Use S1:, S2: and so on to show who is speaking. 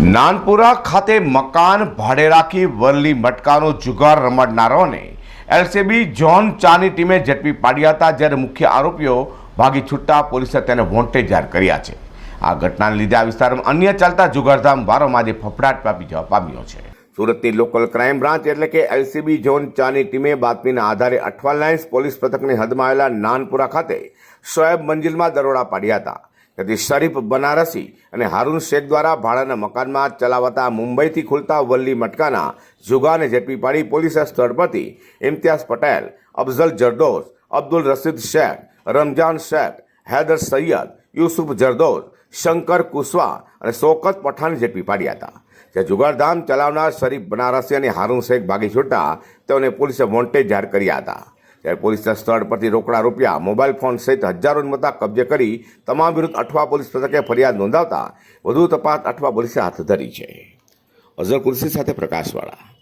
S1: નાનપુરા ખાતે મકાન ભાડે રાખી વરલી મટકાનો જુગાર રમાડનારોને એલસીબી જોન ચાની ટીમે ઝડપી પાડ્યા હતા, જ્યારે મુખ્ય આરોપીઓ ભાગી છૂટતા પોલીસે તેને વોન્ટેડ જાહેર કર્યા છે. આ ઘટનાને લીધે આ વિસ્તારમાં અન્ય ચાલતા જુગારધામ વારોમાં આજે ફફડાટ વ્યાપી જવા પામ્યો છે. સુરતની લોકલ ક્રાઇમ બ્રાન્ચ એટલે કે એલસીબી ઝોન ચાની ટીમે બાતમીના આધારે અઠવા લાઇન્સ પોલીસ પથકની હદમાં આવેલા નાનપુરા ખાતે શોએબ મંજિલમાં દરોડા પાડ્યા હતા. તેથી શરીફ બનારસી અને હારૂન શેખ દ્વારા ભાડાના મકાનમાં ચલાવતા મુંબઈથી ખુલતા વલ્લી મટકાના જુગાને ઝડપી પાડી પોલીસે સ્થળ પરથી ઇમ્તિયાઝ પટેલ, અફઝલ જરદોઝ, અબ્દુલ રશીદ શેખ, રમજાન શેખ, હૈદર સૈયદ, યુસુફ જરદોઝ, શંકર કુશવા અને શોકત પઠાણ ઝડપી પાડ્યા હતા. જે જુગારધામ ચલાવનાર શરીફ બનારસી અને હારૂન શેખ ભાગી છૂટતા તેઓને પોલીસે વોન્ટેજ જાહેર કર્યા હતા. ત્યારે પોલીસના સ્થળ પરથી રોકડા રૂપિયા, મોબાઈલ ફોન સહિત હજારો મતા કબજે કરી તમામ વિરુદ્ધ અઠવા પોલીસ મથકે ફરિયાદ નોંધાવતા વધુ તપાસ અઠવા પોલીસે હાથ ધરી છે. અઝર કુર્સી સાથે પ્રકાશવાળા.